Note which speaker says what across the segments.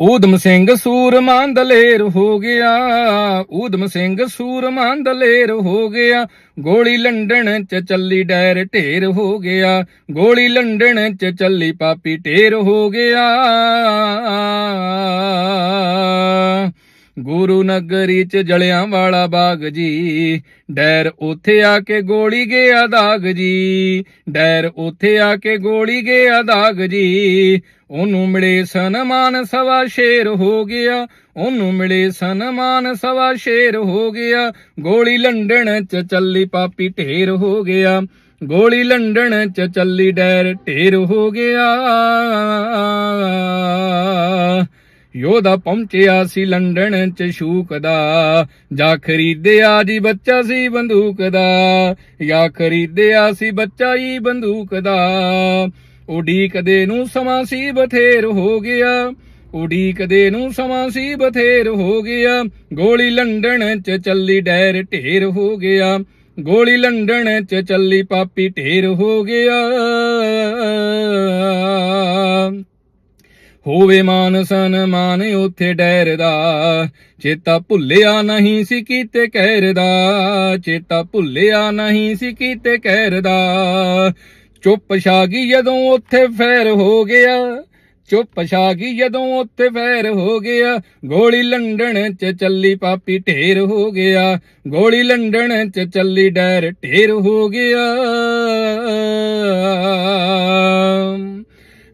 Speaker 1: ਊਧਮ ਸਿੰਘ ਸੂਰਮਾਨ ਦਲੇਰ ਹੋ ਗਿਆ, ਊਧਮ ਸਿੰਘ ਸੂਰਮਾਨ ਦਲੇਰ ਹੋ ਗਿਆ, ਗੋਲੀ ਲੰਡਣ ਚ ਚੱਲੀ ਡੈਰ ਢੇਰ ਹੋ ਗਿਆ, ਗੋਲੀ ਲੰਡਣ ਚ ਚੱਲੀ ਪਾਪੀ ਢੇਰ ਹੋ ਗਿਆ। ਗੁਰੂ ਨਗਰੀ ਚ ਜਲਿਆਂ ਵਾਲਾ ਬਾਗ ਜੀ। ਡੈਰ ਉੱਥੇ ਆ ਕੇ ਗੋਲੀ ਗਿਆ ਦਾਗ ਜੀ। ਡੈਰ ਉੱਥੇ ਆ ਕੇ ਗੋਲੀ ਗਿਆ ਦਾਗ ਜੀ। ਉਹਨੂੰ ਮਿਲੇ ਸਨਮਾਨ ਸਵਾ ਸ਼ੇਰ ਹੋ ਗਿਆ। ਉਹਨੂੰ ਮਿਲੇ ਸਨਮਾਨ ਸਵਾ ਸ਼ੇਰ ਹੋ ਗਿਆ। ਗੋਲੀ ਲੰਡਣ ਚ ਚੱਲੀ ਪਾਪੀ ਢੇਰ ਹੋ ਗਿਆ। ਗੋਲੀ ਲੰਡਣ ਚ ਚੱਲੀ ਡੈਰ ਢੇਰ ਹੋ ਗਿਆ। ਯੋਧਾ ਪਹੁੰਚਿਆ ਸੀ ਲੰਡਨ ਚ ਸ਼ੂਕ ਦਾ ਜਾ ਖਰੀਦਿਆ ਜੀ ਬੱਚਾ ਸੀ ਬੰਦੂਕ ਦਾ ਜਾਂ ਖਰੀਦਿਆ ਸੀ ਬੱਚਾ ਹੀ ਬੰਦੂਕ ਦਾ ਉਡੀਕਦੇ ਨੂੰ ਸਮਾਂ ਸੀ ਬਥੇਰ ਹੋ ਗਿਆ, ਉਡੀਕਦੇ ਨੂੰ ਸਮਾਂ ਸੀ ਬਥੇਰ ਹੋ ਗਿਆ। ਗੋਲੀ ਲੰਡਨ ਚ ਚੱਲੀ ਡੈਰ ਢੇਰ ਹੋ ਗਿਆ, ਗੋਲੀ ਲੰਡਨ ਚ ਚੱਲੀ ਪਾਪੀ ਢੇਰ ਹੋ ਗਿਆ। ਹੋਵੇ ਮਾਨ ਸਨਮਾਨ ਉਥੇ ਡੈਰ ਦਾ ਚੇਤਾ ਭੁੱਲਿਆ ਨਹੀਂ ਸੀ ਕੀਤੇ ਕਹਿਰ ਚੇਤਾ ਭੁੱਲਿਆ ਨਹੀਂ ਸੀ ਕੀਤੇ ਕਹਿਰ ਚੁੱਪ ਛਾਗੀ ਜਦੋਂ ਉੱਥੇ ਫੈਰ ਹੋ ਗਿਆ, ਚੁੱਪ ਛਾਗੀ ਜਦੋਂ ਉੱਥੇ ਫੈਰ ਹੋ ਗਿਆ, ਗੋਲੀ ਲੰਡਣ ਚ ਚੱਲੀ ਪਾਪੀ ਢੇਰ ਹੋ ਗਿਆ, ਗੋਲੀ ਲੰਡਣ ਚ ਚੱਲੀ ਡੈਰ ਢੇਰ ਹੋ ਗਿਆ।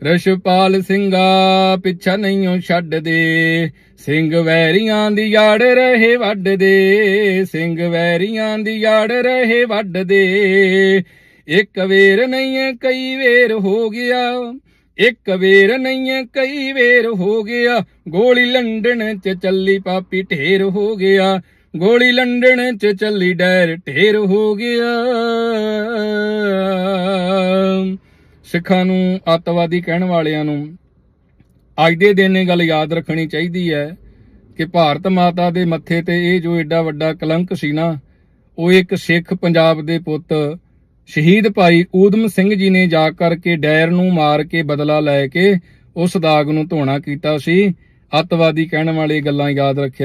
Speaker 1: ਰਸ਼ਪਾਲ ਸਿੰਘਾ ਪਿੱਛਾ ਨਹੀਂਓ ਛੱਡਦੇ। ਸਿੰਘ ਵੈਰੀਆਂ ਦੀ ਯਾੜ ਰਹੇ ਵੱਢਦੇ। ਸਿੰਘ ਵੈਰੀਆਂ ਦੀ ਯਾੜ ਰਹੇ ਵੱਢਦੇ। ਇੱਕ ਵੇਰ ਨਹੀਂ ਕਈ ਵੇਰ ਹੋ ਗਿਆ। ਇੱਕ ਵੇਰ ਨਹੀਂ ਕਈ ਵੇਰ ਹੋ ਗਿਆ। ਗੋਲੀ ਲੰਡਣ ਚ ਚੱਲੀ ਪਾਪੀ ਢੇਰ ਹੋ ਗਿਆ। ਗੋਲੀ ਲੰਡਣ ਚ ਚੱਲੀ ਡੈਰ ਢੇਰ ਹੋ ਗਿਆ। ਸਿੱਖਾਂ ਨੂੰ, ਅੱਤਵਾਦੀ ਕਹਿਣ ਵਾਲਿਆਂ ਨੂੰ ਅੱਜ ਦੇ ਦਿਨ ਇਹ ਗੱਲ ਯਾਦ ਰੱਖਣੀ ਚਾਹੀਦੀ ਹੈ ਕਿ ਭਾਰਤ ਮਾਤਾ ਦੇ ਮੱਥੇ ਤੇ ਇਹ ਜੋ ਏਡਾ ਵੱਡਾ ਕਲੰਕ ਸੀ ਨਾ, ਉਹ ਇੱਕ ਸਿੱਖ ਪੰਜਾਬ ਦੇ ਪੁੱਤ ਸ਼ਹੀਦ ਭਾਈ ਊਧਮ ਸਿੰਘ ਜੀ ਨੇ ਜਾ ਕਰਕੇ ਡੈਰ ਨੂੰ ਮਾਰ ਕੇ ਬਦਲਾ ਲੈ ਕੇ ਉਸ ਦਾਗ ਨੂੰ ਧੋਣਾ ਕੀਤਾ ਸੀ। ਅੱਤਵਾਦੀ ਕਹਿਣ ਵਾਲੇ ਗੱਲਾਂ ਯਾਦ ਰੱਖਿਆ